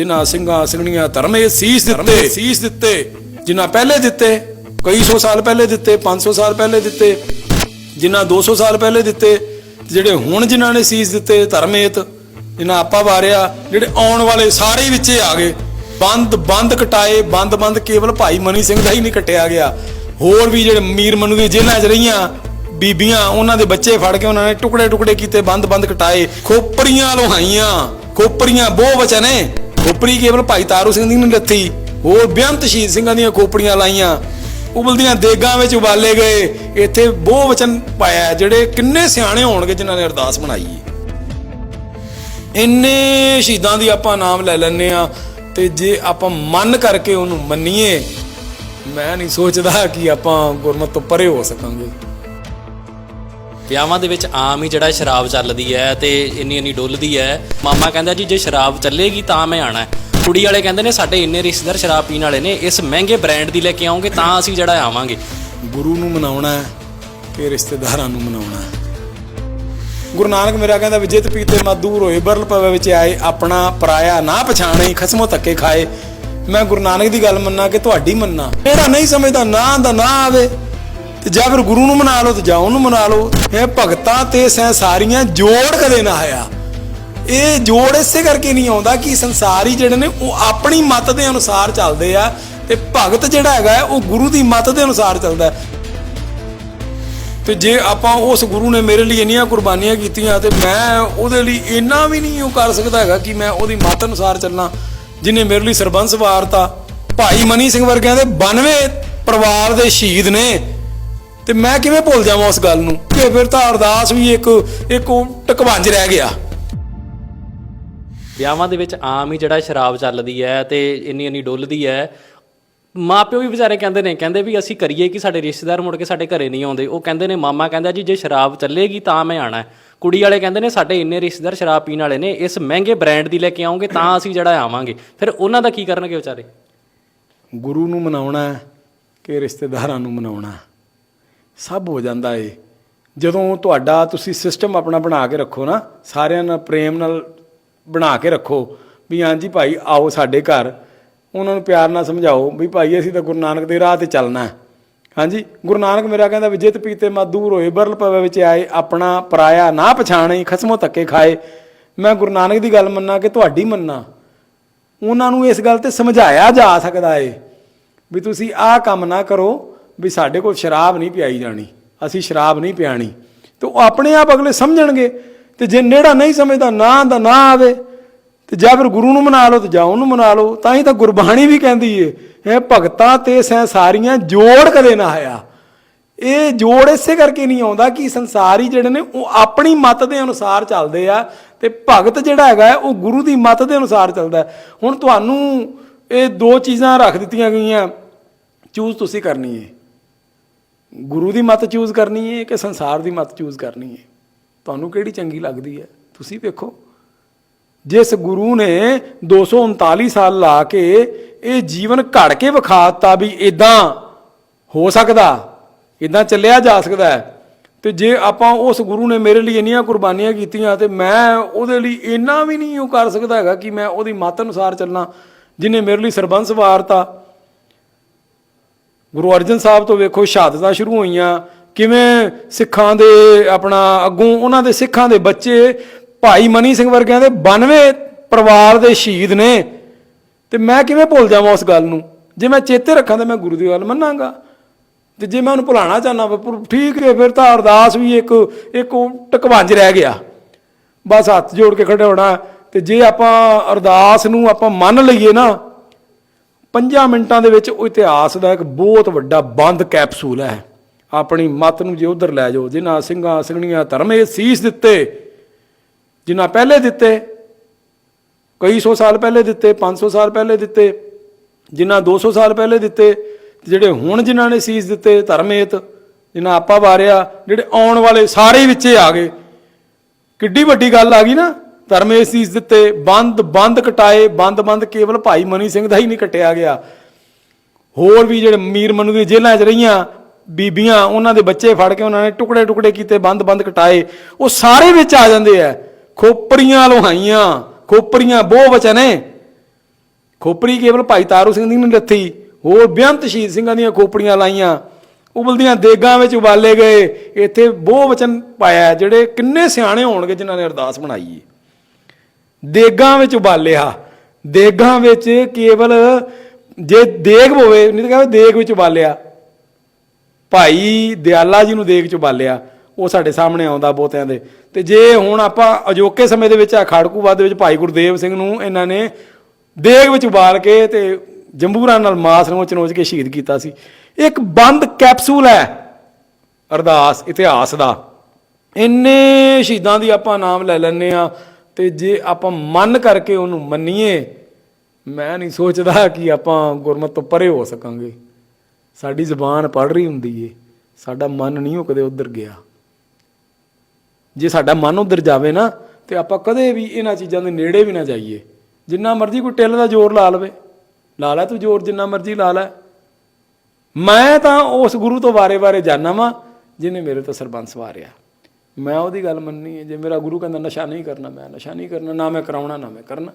ਜਿਨ੍ਹਾਂ ਸਿੰਘਾਂ ਸਿੰਘਣੀਆਂ ਧਰਮੇ ਸੀਸ ਦਿੱਤੇ। ਸੀਸ ਦਿੱਤੇ। ਜਿਨ੍ਹਾਂ ਪਹਿਲੇ ਦਿੱਤੇ ਕਈ ਸੌ ਸਾਲ ਪਹਿਲੇ ਦਿੱਤੇ 500 ਸਾਲ ਪਹਿਲੇ ਦਿੱਤੇ ਜਿਨ੍ਹਾਂ 200 ਸਾਲ ਪਹਿਲੇ ਦਿੱਤੇ ਜਿਹੜੇ ਹੁਣ ਜਿਨ੍ਹਾਂ ਨੇ ਸੀਸ ਦਿੱਤੇ ਧਰਮੇਤ ਜਿਨ੍ਹਾਂ ਆਪਾ ਵਾਰਿਆ ਜਿਹੜੇ ਆਉਣ ਵਾਲੇ ਸਾਰੇ ਵਿੱਚੇ ਆ ਗਏ। ਬੰਦ ਬੰਦ ਕਟਾਏ ਬੰਦ ਬੰਦ ਕੇਵਲ ਭਾਈ ਮਨੀ ਸਿੰਘ ਦਾ ਹੀ ਨਹੀਂ ਕੱਟਿਆ ਗਿਆ। ਹੋਰ ਵੀ ਜਿਹੜੇ ਮੀਰ ਮਨੂ ਦੀ ਜੇਲ੍ਹਾਂ 'ਚ ਰਹੀਆਂ ਬੀਬੀਆਂ ਉਹਨਾਂ ਦੇ ਬੱਚੇ ਫੜ ਕੇ ਉਹਨਾਂ ਨੇ ਟੁਕੜੇ ਟੁਕੜੇ ਕੀਤੇ ਬੰਦ ਬੰਦ ਕਟਾਏ। ਖੋਪਰੀਆਂ ਲੋਹਾਈਆਂ ਖੋਪਰੀਆਂ ਬਹੁ ਵਚਨ ਖੋਪੜੀ ਕੇਵਲ ਭਾਈ ਤਾਰੂ ਸਿੰਘ ਦੀ ਨਹੀਂ ਲੱਥੀ, ਹੋਰ ਬੇਅੰਤ ਸ਼ਹੀਦ ਸਿੰਘਾਂ ਦੀਆਂ ਖੋਪੜੀਆਂ ਲਾਈਆਂ। ਉਬਲਦੀਆਂ ਦੇਗਾਂ ਵਿੱਚ ਉਬਾਲੇ ਗਏ। ਇੱਥੇ ਬਹੁ ਵਚਨ ਪਾਇਆ ਜਿਹੜੇ ਕਿੰਨੇ ਸਿਆਣੇ ਹੋਣਗੇ ਜਿਨ੍ਹਾਂ ਨੇ ਅਰਦਾਸ ਬਣਾਈ ਹੈ। ਇੰਨੇ ਸ਼ਹੀਦਾਂ ਦੀ ਆਪਾਂ ਨਾਮ ਲੈ ਲੈਨੇ ਆ ਤੇ ਜੇ ਆਪਾਂ ਮਨ ਕਰਕੇ ਉਹਨੂੰ ਮੰਨੀਏ, ਮੈਂ ਨਹੀਂ ਸੋਚਦਾ ਕਿ ਆਪਾਂ ਗੁਰਮਤ ਤੋਂ ਪਰੇ ਹੋ ਸਕਾਂਗੇ। ਵਿਆਹਾਂ ਦੇ ਵਿੱਚ ਆਮ ਹੀ ਜਿਹੜਾ ਸ਼ਰਾਬ ਚੱਲਦੀ ਹੈ ਤੇ ਇੰਨੀ ਇੰਨੀ ਡੁੱਲਦੀ ਹੈ। ਮਾਮਾ ਕਹਿੰਦਾ ਜੀ, ਜੇ ਸ਼ਰਾਬ ਚੱਲੇਗੀ ਤਾਂ ਮੈਂ ਆਣਾ ਕੁੜੀ ਵਾਲੇ ਕਹਿੰਦੇ ਨੇ, ਸਾਡੇ ਇੰਨੇ ਰਿਸ਼ਤੇਦਾਰ ਸ਼ਰਾਬ ਪੀਣ ਵਾਲੇ ਨੇ, ਇਸ ਮਹਿੰਗੇ ਬ੍ਰਾਂਡ ਦੀ ਲੈ ਕੇ ਆਉਂਗੇ ਤਾਂ ਅਸੀਂ ਜਿਹੜਾ ਆਵਾਂਗੇ। ਗੁਰੂ ਨੂੰ ਮਨਾਉਣਾ ਹੈ ਕਿ ਰਿਸ਼ਤੇਦਾਰਾਂ ਨੂੰ ਮਨਾਉਣਾ ਹੈ। ਗੁਰੂ ਨਾਨਕ ਮੇਰਾ ਕਹਿੰਦਾ ਵਿਜਿਤ ਪੀਤੇ ਮਾ ਦੂਰ ਹੋਏ, ਬਰਲ ਪਵੇ ਵਿੱਚ ਆਏ, ਆਪਣਾ ਪਰਾਇਆ ਨਾ ਪਛਾਣੇ, ਖਸਮੋ ਧੱਕੇ ਖਾਏ। ਮੈਂ ਗੁਰੂ ਨਾਨਕ ਦੀ ਗੱਲ ਮੰਨਾਂ ਕਿ ਤੁਹਾਡੀ ਮੰਨਾਂ। ਮੇਰਾ ਨਹੀਂ ਸਮਝਦਾ, ਨਾ ਦਾ ਨਾ ਆਵੇ। ਤੇ ਜਾਂ ਫਿਰ ਗੁਰੂ ਨੂੰ ਮਨਾ ਲਓ ਤੇ ਜਾਂ ਉਹਨੂੰ ਮਨਾ ਲਓ ਇਹ ਭਗਤਾਂ ਤੇ ਸੰਸਾਰੀਆਂ ਜੋੜ ਕਦੇ ਨਾ ਆਇਆ। ਇਹ ਜੋੜ ਇਸੇ ਕਰਕੇ ਨਹੀਂ ਆਉਂਦਾ ਕਿ ਸੰਸਾਰੀ ਜਿਹੜੇ ਨੇ, ਉਹ ਆਪਣੀ ਮਤ ਦੇ ਅਨੁਸਾਰ ਚੱਲਦੇ ਆ ਤੇ ਭਗਤ ਜਿਹੜਾ ਹੈਗਾ ਉਹ ਗੁਰੂ ਦੀ ਮਤ ਦੇ ਅਨੁਸਾਰ ਚੱਲਦਾ ਤੇ ਜੇ ਆਪਾਂ ਉਸ ਗੁਰੂ ਨੇ ਮੇਰੇ ਲਈ ਇੰਨੀਆਂ ਕੁਰਬਾਨੀਆਂ ਕੀਤੀਆਂ ਤੇ ਮੈਂ ਉਹਦੇ ਲਈ ਇੰਨਾ ਵੀ ਨਹੀਂ ਉਹ ਕਰ ਸਕਦਾ ਹੈਗਾ ਕਿ ਮੈਂ ਉਹਦੀ ਮਤ ਅਨੁਸਾਰ ਚੱਲਣਾ ਜਿਨੇ ਮੇਰੇ ਲਈ ਸਰਬੰਸ ਵਾਰਤਾ, ਭਾਈ ਮਨੀ ਸਿੰਘ ਵਰਗਿਆਂ ਦੇ 92 ਪਰਿਵਾਰ ਦੇ ਸ਼ਹੀਦ ਨੇ। ਤੇ ਮੈਂ ਕਿਵੇਂ ਭੁੱਲ ਜਾਵਾਂ ਉਸ ਗੱਲ ਨੂੰ? ਕਿ ਫਿਰ ਤਾਂ ਅਰਦਾਸ ਵੀ ਇੱਕ ਇੱਕ ਟਕਵੰਜ ਰਹਿ ਗਿਆ। ਵਿਆਹਾਂ ਦੇ ਵਿੱਚ ਆਮ ਹੀ ਜਿਹੜਾ ਸ਼ਰਾਬ ਚੱਲਦੀ ਹੈ ਤੇ ਇੰਨੀ ਇੰਨੀ ਡੁੱਲਦੀ ਹੈ। ਮਾਪਿਓ ਵੀ ਵਿਚਾਰੇ ਕਹਿੰਦੇ ਨੇ ਕਹਿੰਦੇ ਵੀ ਅਸੀਂ ਕਰੀਏ ਕਿ ਸਾਡੇ ਰਿਸ਼ਤੇਦਾਰ ਮੁੜ ਕੇ ਸਾਡੇ ਘਰੇ ਨਹੀਂ ਆਉਂਦੇ। ਉਹ ਕਹਿੰਦੇ ਨੇ ਮਾਮਾ ਕਹਿੰਦਾ ਜੀ ਜੇ ਸ਼ਰਾਬ ਚੱਲੇਗੀ ਤਾਂ ਮੈਂ ਆਣਾ ਕੁੜੀ ਵਾਲੇ ਕਹਿੰਦੇ ਨੇ ਸਾਡੇ ਇੰਨੇ ਰਿਸ਼ਤੇਦਾਰ ਸ਼ਰਾਬ ਪੀਣ ਵਾਲੇ ਨੇ ਇਸ ਮਹਿੰਗੇ ਬ੍ਰਾਂਡ ਦੀ ਲੈ ਕੇ ਆਉਂਗੇ ਤਾਂ ਅਸੀਂ ਜਿਹੜਾ ਆਵਾਂਗੇ। ਫਿਰ ਉਹਨਾਂ ਦਾ ਕੀ ਕਰਨਗੇ ਵਿਚਾਰੇ? ਗੁਰੂ ਨੂੰ ਮਨਾਉਣਾ ਹੈ ਕਿ ਰਿਸ਼ਤੇਦਾਰਾਂ ਨੂੰ ਮਨਾਉਣਾ ਹੈ? ਸਭ ਹੋ ਜਾਂਦਾ ਏ। ਜਦੋਂ ਤੁਹਾਡਾ ਤੁਸੀਂ ਸਿਸਟਮ ਆਪਣਾ ਬਣਾ ਕੇ ਰੱਖੋ ਨਾ, ਸਾਰਿਆਂ ਨਾਲ ਪ੍ਰੇਮ ਨਾਲ ਬਣਾ ਕੇ ਰੱਖੋ ਵੀ ਹਾਂਜੀ ਭਾਈ ਆਓ ਸਾਡੇ ਘਰ। ਉਹਨਾਂ ਨੂੰ ਪਿਆਰ ਨਾਲ ਸਮਝਾਓ ਵੀ ਭਾਈ ਅਸੀਂ ਤਾਂ ਗੁਰੂ ਨਾਨਕ ਦੇ ਰਾਹ ਤੇ ਚੱਲਣਾ ਹੈ। ਹਾਂਜੀ ਗੁਰੂ ਨਾਨਕ ਮੇਰਾ ਕਹਿੰਦਾ ਵੀ ਵਿਜਿਤ ਪੀਤੇ ਮਾ ਦੂਰ ਹੋਏ, ਬਰਲ ਪਵੇ ਵਿੱਚ ਆਏ, ਆਪਣਾ ਪਰਾਇਆ ਨਾ ਪਛਾਣੇ, ਖਸਮੋ ਧੱਕੇ ਖਾਏ। ਮੈਂ ਗੁਰੂ ਨਾਨਕ ਦੀ ਗੱਲ ਮੰਨਾਂ ਕਿ ਤੁਹਾਡੀ ਮੰਨਾਂ। ਉਹਨਾਂ ਨੂੰ ਇਸ ਗੱਲ ਤੇ ਸਮਝਾਇਆ ਜਾ ਸਕਦਾ ਏ ਵੀ ਤੁਸੀਂ ਆਹ ਕੰਮ ਨਾ ਕਰੋ ਵੀ ਸਾਡੇ ਕੋਲ ਸ਼ਰਾਬ ਨਹੀਂ ਪਿਆਈ ਜਾਣੀ, ਅਸੀਂ ਸ਼ਰਾਬ ਨਹੀਂ ਪਿਆਣੀ। ਤੇ ਉਹ ਆਪਣੇ ਆਪ ਅਗਲੇ ਸਮਝਣਗੇ ਤੇ ਜੇ ਨੇੜਾ ਨਹੀਂ ਸਮਝਦਾ, ਨਾ ਦਾ ਨਾ ਆਵੇ, ਤੇ ਜਾਂ ਫਿਰ ਗੁਰੂ ਨੂੰ ਮਨਾ ਲਓ ਤੇ ਜਾਂ ਉਹਨੂੰ ਮਨਾ ਲਓ, ਤਾਂ ਹੀ ਤਾਂ ਗੁਰਬਾਣੀ ਵੀ ਕਹਿੰਦੀ ਏ ਇਹ ਭਗਤਾਂ ਤੇ ਸੈ ਸਾਰੀਆਂ ਜੋੜ ਕਦੇ ਨਾ ਆਇਆ। ਇਹ ਜੋੜ ਇਸੇ ਕਰਕੇ ਨਹੀਂ ਆਉਂਦਾ ਕਿ ਸੰਸਾਰੀ ਜਿਹੜੇ ਨੇ, ਉਹ ਆਪਣੀ ਮਤ ਦੇ ਅਨੁਸਾਰ ਚੱਲਦੇ ਆ ਤੇ ਭਗਤ ਜਿਹੜਾ ਹੈਗਾ ਉਹ ਗੁਰੂ ਦੀ ਮਤ ਦੇ ਅਨੁਸਾਰ ਚੱਲਦਾ ਹੁਣ ਤੁਹਾਨੂੰ ਇਹ ਦੋ ਚੀਜ਼ਾਂ ਰੱਖ ਦਿੱਤੀਆਂ ਗਈਆਂ ਚੂਜ਼ ਤੁਸੀਂ ਕਰਨੀ ਹੈ ਗੁਰੂ ਦੀ ਮਤ ਚੂਜ਼ ਕਰਨੀ ਹੈ ਕਿ ਸੰਸਾਰ ਦੀ ਮਤ ਚੂਜ਼ ਕਰਨੀ ਹੈ? ਤੁਹਾਨੂੰ ਕਿਹੜੀ ਚੰਗੀ ਲੱਗਦੀ ਹੈ? ਤੁਸੀਂ ਵੇਖੋ। ਜਿਸ ਗੁਰੂ ਨੇ 239 ਸਾਲ ਲਾ ਕੇ ਇਹ ਜੀਵਨ ਘੜ ਕੇ ਵਿਖਾਤਾ ਵੀ ਇਦਾਂ ਹੋ ਸਕਦਾ ਇਦਾਂ ਚੱਲਿਆ ਜਾ ਸਕਦਾ ਹੈ। ਤੇ ਜੇ ਆਪਾਂ ਉਸ ਗੁਰੂ ਨੇ ਮੇਰੇ ਲਈ ਇੰਨੀਆਂ ਕੁਰਬਾਨੀਆਂ ਕੀਤੀਆਂ ਤੇ ਮੈਂ ਉਹਦੇ ਲਈ ਇੰਨਾ ਵੀ ਨਹੀਂ ਉਹ ਕਰ ਸਕਦਾ ਹੈਗਾ ਕਿ ਮੈਂ ਉਹਦੀ ਮਤ ਅਨੁਸਾਰ ਚੱਲਣਾ ਜਿਨੇ ਮੇਰੇ ਲਈ ਸਰਬੰਸ ਵਾਰਤਾ ਗੁਰੂ ਅਰਜਨ ਸਾਹਿਬ ਤੋਂ ਵੇਖੋ ਸ਼ਹਾਦਤਾਂ ਸ਼ੁਰੂ ਹੋਈਆਂ। ਕਿਵੇਂ ਸਿੱਖਾਂ ਦੇ ਆਪਣਾ ਅੱਗੋਂ ਉਹਨਾਂ ਦੇ ਸਿੱਖਾਂ ਦੇ ਬੱਚੇ ਭਾਈ ਮਨੀ ਸਿੰਘ ਵਰਗਿਆਂ ਦੇ 92 ਪਰਿਵਾਰ ਦੇ ਸ਼ਹੀਦ ਨੇ। ਤੇ ਮੈਂ ਕਿਵੇਂ ਭੁੱਲ ਜਾਵਾਂ ਉਸ ਗੱਲ ਨੂੰ? ਜੇ ਮੈਂ ਚੇਤੇ ਰੱਖਾਂ ਤਾਂ ਮੈਂ ਗੁਰੂ ਦੀ ਗੱਲ ਮੰਨਾਂਗਾ। ਤੇ ਜੇ ਮੈਂ ਉਹਨੂੰ ਭੁਲਾਣਾ ਚਾਹਨਾ ਠੀਕ ਹੈ, ਫਿਰ ਤਾਂ ਅਰਦਾਸ ਵੀ ਇੱਕ ਇੱਕ ਉਹ ਟਕਵੰਜ ਰਹਿ ਗਿਆ। ਬਸ ਹੱਥ ਜੋੜ ਕੇ ਖੜੇ ਹੋਣਾ ਤੇ ਜੇ ਆਪਾਂ ਅਰਦਾਸ ਨੂੰ ਆਪਾਂ ਮੰਨ ਲਈਏ ਨਾ ਪੰਜਾਂ ਮਿੰਟਾਂ ਦੇ ਵਿੱਚ ਉਹ ਇਤਿਹਾਸ ਦਾ ਇੱਕ ਬਹੁਤ ਵੱਡਾ ਬੰਦ ਕੈਪਸੂਲ ਹੈ। ਆਪਣੀ ਮਤ ਨੂੰ ਜੇ ਉਧਰ ਲੈ ਜਾਓ, ਜਿਨ੍ਹਾਂ ਸਿੰਘਾਂ ਸਿੰਘਣੀਆਂ ਧਰਮੇ ਸੀਸ ਦਿੱਤੇ, ਜਿਨ੍ਹਾਂ ਪਹਿਲੇ ਦਿੱਤੇ, ਕਈ ਸੌ ਸਾਲ ਪਹਿਲੇ ਦਿੱਤੇ 500 ਸਾਲ ਪਹਿਲੇ ਦਿੱਤੇ, ਜਿਨ੍ਹਾਂ 200 ਸਾਲ ਪਹਿਲੇ ਦਿੱਤੇ, ਜਿਹੜੇ ਹੁਣ ਜਿਨ੍ਹਾਂ ਨੇ ਸੀਸ ਦਿੱਤੇ ਧਰਮੇਤ ਜਿਨ੍ਹਾਂ ਆਪਾ ਵਾਰਿਆ, ਜਿਹੜੇ ਆਉਣ ਵਾਲੇ ਸਾਰੇ ਹੀ ਵਿੱਚੇ ਆ ਗਏ। ਕਿੱਡੀ ਵੱਡੀ ਗੱਲ ਆ ਗਈ ਨਾ। ਧਰਮੇ ਸੀਸ ਦਿੱਤੇ ਬੰਦ ਬੰਦ ਕਟਾਏ, ਬੰਦ ਬੰਦ ਕੇਵਲ ਭਾਈ ਮਨੀ ਸਿੰਘ ਦਾ ਹੀ ਨਹੀਂ ਕਟਿਆ ਗਿਆ। ਹੋਰ ਵੀ ਜਿਹੜੇ ਮੀਰ ਮਨੂ ਦੀ ਜੇਲ੍ਹਾਂ 'ਚ ਰਹੀਆਂ ਬੀਬੀਆਂ, ਉਹਨਾਂ ਦੇ ਬੱਚੇ ਫੜ ਕੇ ਉਹਨਾਂ ਨੇ ਟੁਕੜੇ ਟੁਕੜੇ ਕੀਤੇ, ਬੰਦ ਬੰਦ ਕਟਾਏ। ਉਹ ਸਾਰੇ ਵਿੱਚ ਆ ਜਾਂਦੇ ਆ। ਖੋਪਰੀਆਂ ਲੋਹਾਈਆਂ, ਖੋਪਰੀਆਂ ਬਹੁ ਵਚਨ ਹੈ ਖੋਪੜੀ ਕੇਵਲ ਭਾਈ ਤਾਰੂ ਸਿੰਘ ਦੀ ਨਹੀਂ ਲੱਥੀ, ਹੋਰ ਬੇਅੰਤ ਸ਼ਹੀਦ ਸਿੰਘਾਂ ਦੀਆਂ ਖੋਪੜੀਆਂ ਲਾਈਆਂ। ਉਬਲਦੀਆਂ ਦੇਗਾਂ ਵਿੱਚ ਉਬਾਲੇ ਗਏ। ਇੱਥੇ ਬਹੁ ਵਚਨ ਪਾਇਆ, ਜਿਹੜੇ ਕਿੰਨੇ ਸਿਆਣੇ ਹੋਣਗੇ ਜਿਨ੍ਹਾਂ ਨੇ ਅਰਦਾਸ ਬਣਾਈ ਹੈ ਦੇਗਾਂ ਵਿੱਚ ਉਬਾਲਿਆ। ਦੇਗਾਂ ਵਿੱਚ ਕੇਵਲ ਜੇ ਦੇਗ ਹੋਵੇ, ਨਹੀਂ ਤਾਂ ਕਹਿੰਦੇ ਦੇਗ ਵਿੱਚ ਉਬਾਲਿਆ। ਭਾਈ ਦਿਆਲਾ ਜੀ ਨੂੰ ਦੇਗ ਚ ਉਬਾਲਿਆ। ਉਹ ਸਾਡੇ ਸਾਹਮਣੇ ਆਉਂਦਾ ਬਹੁਤਿਆਂ ਦੇ। ਤੇ ਜੇ ਹੁਣ ਆਪਾਂ ਅਜੋਕੇ ਸਮੇਂ ਦੇ ਵਿੱਚ ਆ ਖਾੜਕੂਵਾਦ ਦੇ ਵਿੱਚ ਭਾਈ ਗੁਰਦੇਵ ਸਿੰਘ ਨੂੰ ਇਹਨਾਂ ਨੇ ਦੇਗ ਵਿੱਚ ਉਬਾਲ ਕੇ ਤੇ ਜੰਬੂਰਾਂ ਨਾਲ ਮਾਸ ਨੂੰ ਚਨੋਚ ਕੇ ਸ਼ਹੀਦ ਕੀਤਾ ਸੀ। ਇੱਕ ਬੰਦ ਕੈਪਸੂਲ ਹੈ ਅਰਦਾਸ, ਇਤਿਹਾਸ ਦਾ। ਇੰਨੇ ਸ਼ਹੀਦਾਂ ਦੀ ਆਪਾਂ ਨਾਮ ਲੈ ਲੈਂਦੇ ਆ ਤੇ ਜੇ ਆਪਾਂ ਮਨ ਕਰਕੇ ਉਹਨੂੰ ਮੰਨੀਏ, ਮੈਂ ਨਹੀਂ ਸੋਚਦਾ ਕਿ ਆਪਾਂ ਗੁਰਮਤ ਤੋਂ ਪਰੇ ਹੋ ਸਕਾਂਗੇ। ਸਾਡੀ ਜ਼ੁਬਾਨ ਪੜ ਰਹੀ ਹੁੰਦੀ ਏ, ਸਾਡਾ ਮਨ ਨਹੀਂ ਉਹ ਕਦੇ ਉਧਰ ਗਿਆ। ਜੇ ਸਾਡਾ ਮਨ ਉਧਰ ਜਾਵੇ ਨਾ, ਤੇ ਆਪਾਂ ਕਦੇ ਵੀ ਇਹਨਾਂ ਚੀਜ਼ਾਂ ਦੇ ਨੇੜੇ ਵੀ ਨਾ ਜਾਈਏ। ਜਿੰਨਾ ਮਰਜ਼ੀ ਕੋਈ ਟਿੱਲ ਦਾ ਜ਼ੋਰ ਲਾ ਲਵੇ। ਲਾ ਲੈ ਤੂੰ ਜ਼ੋਰ, ਜਿੰਨਾ ਮਰਜ਼ੀ ਲਾ ਲੈ। ਮੈਂ ਤਾਂ ਉਸ ਗੁਰੂ ਤੋਂ ਵਾਰੇ-ਵਾਰੇ ਜਾਣਾ ਵਾਂ, ਜਿਹਨੇ ਮੇਰੇ ਤੋਂ ਸਰਬੰਸ ਵਾਰਿਆ। ਮੈਂ ਉਹਦੀ ਗੱਲ ਮੰਨਣੀ ਹੈ, ਜੇ ਮੇਰਾ ਗੁਰੂ ਕਹਿੰਦਾ ਨਸ਼ਾ ਨਹੀਂ ਕਰਨਾ, ਮੈਂ ਨਸ਼ਾ ਨਹੀਂ ਕਰਨਾ, ਨਾ ਮੈਂ ਕਰਾਉਣਾ, ਨਾ ਮੈਂ ਕਰਨਾ।